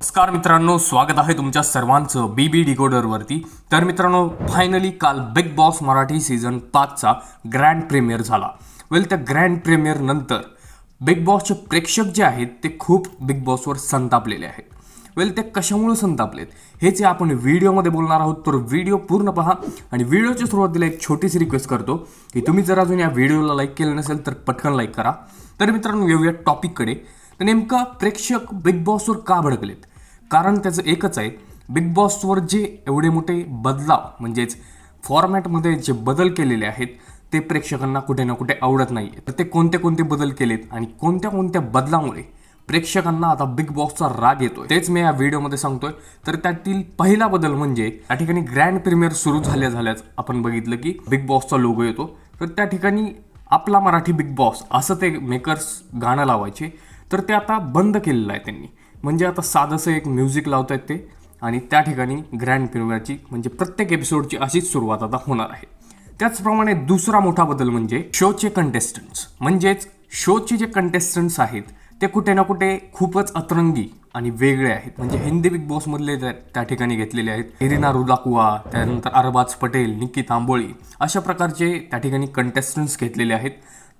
नमस्कार मित्रांनो स्वागत आहे तुमच्या सर्वांचं बी बी डिकोडरवरती. तर मित्रांनो फायनली काल बिग बॉस मराठी सीझन पाचचा ग्रँड प्रीमियर झाला. वेल त्या ग्रँड प्रीमियर नंतर बिग बॉसचे प्रेक्षक जे आहेत ते खूप बिग बॉसवर संतापलेले आहेत. वेल ते कशामुळे संतापलेत? जे आपण व्हिडिओमध्ये बोलणार आहोत तर व्हिडिओ पूर्ण पहा. आणि व्हिडिओच्या सुरुवातीला एक छोटीशी रिक्वेस्ट करतो की तुम्ही जर अजून या व्हिडिओला लाईक केलं नसेल तर पटकन लाईक करा. तर मित्रांनो येऊया टॉपिककडे तर नेमका प्रेक्षक बिग बॉसवर का भडकलेत? कारण त्याचं एकच आहे बिग बॉसवर जे एवढे मोठे बदलाव म्हणजेच फॉर्मॅटमध्ये जे बदल केलेले आहेत ते प्रेक्षकांना कुठे ना कुठे आवडत नाही तर ते कोणते कोणते बदल केलेत आणि कोणत्या कोणत्या बदलामुळे प्रेक्षकांना आता बिग बॉसचा राग येतोय? तेच मी या व्हिडिओमध्ये सांगतोय. तर त्यातील पहिला बदल म्हणजे त्या ठिकाणी ग्रँड प्रीमियर सुरू झाल्या झाल्याच आपण बघितलं की बिग बॉसचा लोगो येतो. तर त्या ठिकाणी आपला मराठी बिग बॉस असं ते मेकर्स गाणं लावायचे. तर ते आता बंद केलेलं आहे त्यांनी. म्हणजे आता साधंसं एक म्युझिक लावत आहेत ते. आणि त्या ठिकाणी ग्रँड पिनोव्याची म्हणजे प्रत्येक एपिसोडची अशीच सुरुवात आता होणार आहे. त्याचप्रमाणे दुसरा मोठा बदल म्हणजे शोचे कंटेस्टंट्स म्हणजेच शोचे जे कंटेस्टंट्स आहेत ते कुठे ना कुठे खूपच अतरंगी आणि वेगळे आहेत. म्हणजे हिंदी बिग बॉसमधले त्या ठिकाणी घेतलेले आहेत. इरिना रुदाकुवा त्यानंतर अरबाज पटेल निक्की तांबोळी अशा प्रकारचे त्या ठिकाणी कंटेस्टंट्स घेतलेले आहेत.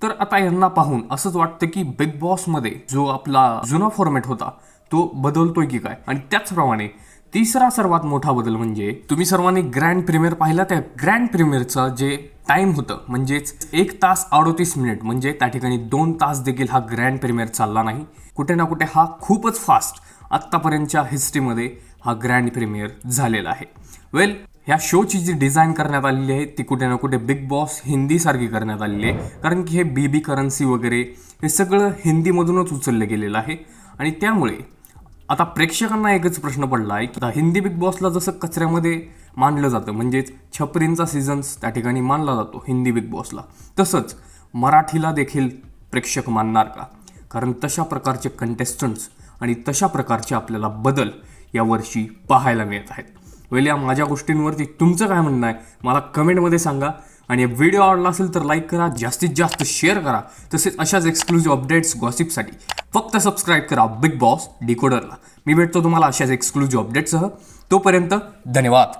तर आता यांना पाहून असंच वाटतं की बिग बॉसमध्ये जो आपला जुना फॉर्मॅट होता तो बदलतोय की काय? आणि त्याचप्रमाणे तिसरा सर्वात मोठा बदल म्हणजे तुम्ही सर्वांनी ग्रँड प्रीमियर पाहिला त्या ग्रँड प्रीमियरचं जे टाइम होतं म्हणजेच एक तास अडोतीस मिनिट म्हणजे त्या ठिकाणी दोन तास देखील हा ग्रँड प्रीमियर चालला नाही. कुठे ना कुठे हा खूपच फास्ट आत्तापर्यंतच्या हिस्ट्रीमध्ये हा ग्रँड प्रीमियर झालेला आहे. वेल ह्या शोची जी डिझाईन करण्यात आलेली आहे ती कुठे ना कुठे बिग बॉस हिंदीसारखी करण्यात आलेली आहे. कारण की हे बी बी करन्सी वगैरे हे सगळं हिंदीमधूनच उचललं गेलेलं आहे. आणि त्यामुळे आता प्रेक्षकांना एकच प्रश्न पडला आहे की आता हिंदी बिग बॉसला जसं कचऱ्यामध्ये मानलं जातं म्हणजेच छपरींचा सीझन्स त्या ठिकाणी मानला जातो हिंदी बिग बॉसला. तसंच मराठीला देखील प्रेक्षक मानणार का? कारण तशा प्रकारचे कंटेस्टंट्स आणि तशा प्रकारचे आपल्याला बदल यावर्षी पाहायला मिळत आहेत. वेल या माझ्या गोष्टींवरती तुमचं काय म्हणणं आहे? मला कमेंटमध्ये सांगा. आणि व्हिडिओ आवडला असेल तर लाईक करा जास्तीत जास्त शेअर करा. तसेच अशाच एक्सक्लुझिव्ह अपडेट्स गॉसिपसाठी फक्त सबस्क्राईब करा बिग बॉस डिकोडरला मी भेटतो तुम्हाला अशाच एक्सक्लुझिव्ह अपडेटसह तोपर्यंत धन्यवाद.